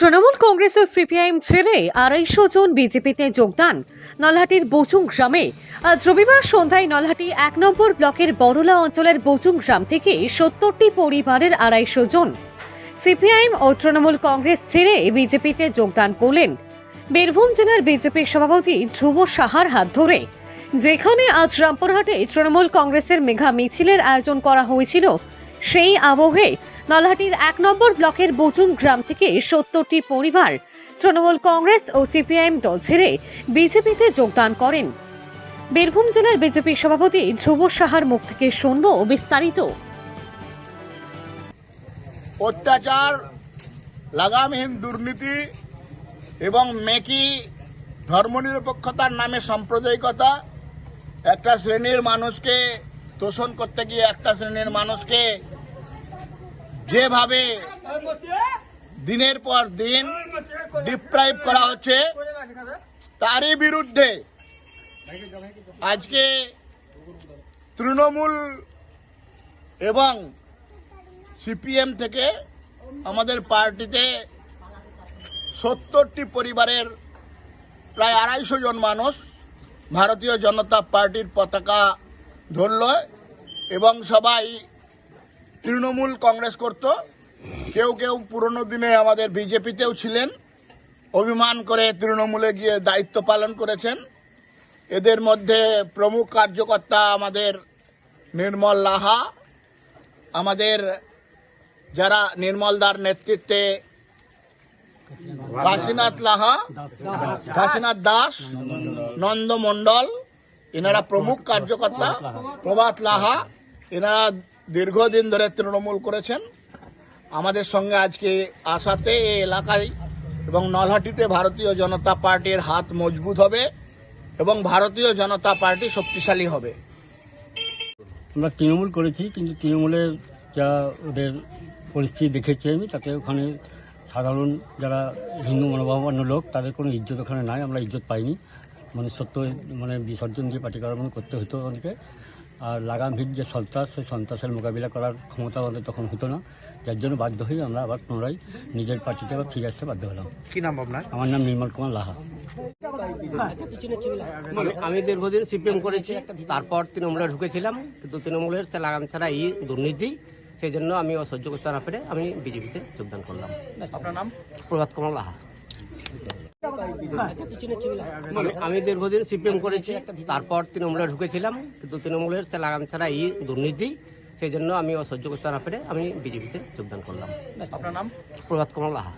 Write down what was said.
তৃণমূল কংগ্রেস ও CPIM ছেড়ে আড়াইশো জন বিজেপিতে যোগদান। নলহাটির বচুং গ্রামে আজ রবিবার সন্ধ্যায় নলহাটি এক নম্বর ব্লকের বড়লা অঞ্চলের বচুং গ্রাম থেকে সত্তরটি পরিবারের আড়াইশো জন। সিপিআইএম ও তৃণমূল কংগ্রেস ছেড়ে বিজেপিতে যোগদান করলেন। বীরভূম জেলার বিজেপির সভাপতি ধ্রুব সাহার হাত ধরে। যেখানে আজ রামপুরহাটে তৃণমূল কংগ্রেসের মেঘা মিছিলের আয়োজন করা হয়েছিল, সেই আবহে নলহাটির এক নম্বর ব্লকের বচুন গ্রাম থেকে সত্তরটি পরিবার তৃণমূল কংগ্রেস ও সিপিআইএম দল ছেড়ে বিজেপিতে যোগদান করেন। বীরভূম জেলার বিজেপির সভাপতি ধ্রুব সাহার মুখ থেকে শুনব বিস্তারিত। অত্যাচার, লাগামহীন দুর্নীতি এবং মেকি ধর্মনিরপেক্ষতার নামে সাম্প্রদায়িকতা, একটা শ্রেণির মানুষকে তোষণ করতে গিয়ে একটা শ্রেণির মানুষকে যেভাবে দিনের পর দিন ডিপ্রাইভ করা হচ্ছে, তারই বিরুদ্ধে আজকে তৃণমূল এবং সিপিএম থেকে আমাদের পার্টিতে সত্তরটি পরিবারের প্রায় আড়াইশো জন মানুষ ভারতীয় জনতা পার্টির পতাকা ধরল এবং সবাই তৃণমূল কংগ্রেস করত। কেউ কেউ পুরনো দিনে আমাদের বিজেপিতেও ছিলেন। অভিমান করে তৃণমূলে গিয়ে দায়িত্ব পালন করেছেন। এদের মধ্যে প্রমুখ কার্যকর্তা আমাদের নির্মল লাহা। আমাদের যারা নির্মলদার নেতৃত্বে কাশীনাথ লাহা কাশীনাথ দাস, নন্দ মণ্ডল, এনারা প্রমুখ কার্যকর্তা, প্রভাত লাহা, এনারা দীর্ঘদিন ধরে তৃণমূল করেছেন। আমাদের সঙ্গে আজকে আসাতে এই এলাকায় এবং নলহাটিতে ভারতীয় জনতা পার্টির হাত মজবুত হবে এবং ভারতীয় জনতা পার্টি শক্তিশালী হবে। আমরা তৃণমূল করেছি, কিন্তু তৃণমূলের যা ওদের পরিস্থিতি দেখেছি আমি, তাতে ওখানে সাধারণ যারা হিন্দু মনোভাবান্য লোক, তাদের কোনো ইজ্জত ওখানে নাই, আমরা ইজ্জত পাইনি। মানে সত্য মানে বিসর্জন দিয়ে পার্টি করার মতো করতে হতো আমাদেরকে। আর লাগাম ভিড় যে সন্ত্রাস সেই সন্ত্রাসের মোকাবিলা করার ক্ষমতা আমাদের তখন হতো না। যার জন্য বাধ্য হয়ে আমরা আবার পুনরায় নিজের পার্টিতে আবার ফিরে আসতে বাধ্য হলাম। কি নাম আপনার? আমার নাম নির্মল কুমার লাহা। আমি- আমি দীর্ঘদিন সিপিএম করেছি তারপর তৃণমূলে ঢুকেছিলাম কিন্তু তৃণমূলের সে লাগাম ছাড়া এই দুর্নীতি সেই জন্য আমি অসহ্য করতে না পেরে আমি বিজেপিতে যোগদান করলাম। আপনার নাম? প্রভাত কুমার লাহা। আমি দীর্ঘদিন সিপিএম করেছি তারপর তৃণমূলে ঢুকেছিলাম কিন্তু তৃণমূলের সে লাগাম ছাড়া এই দুর্নীতি সেই জন্য আমি অসহ্য করতে না পেরে আমি বিজেপিতে যোগদান করলাম। আপনার নাম? প্রভাত কুমার লাহা।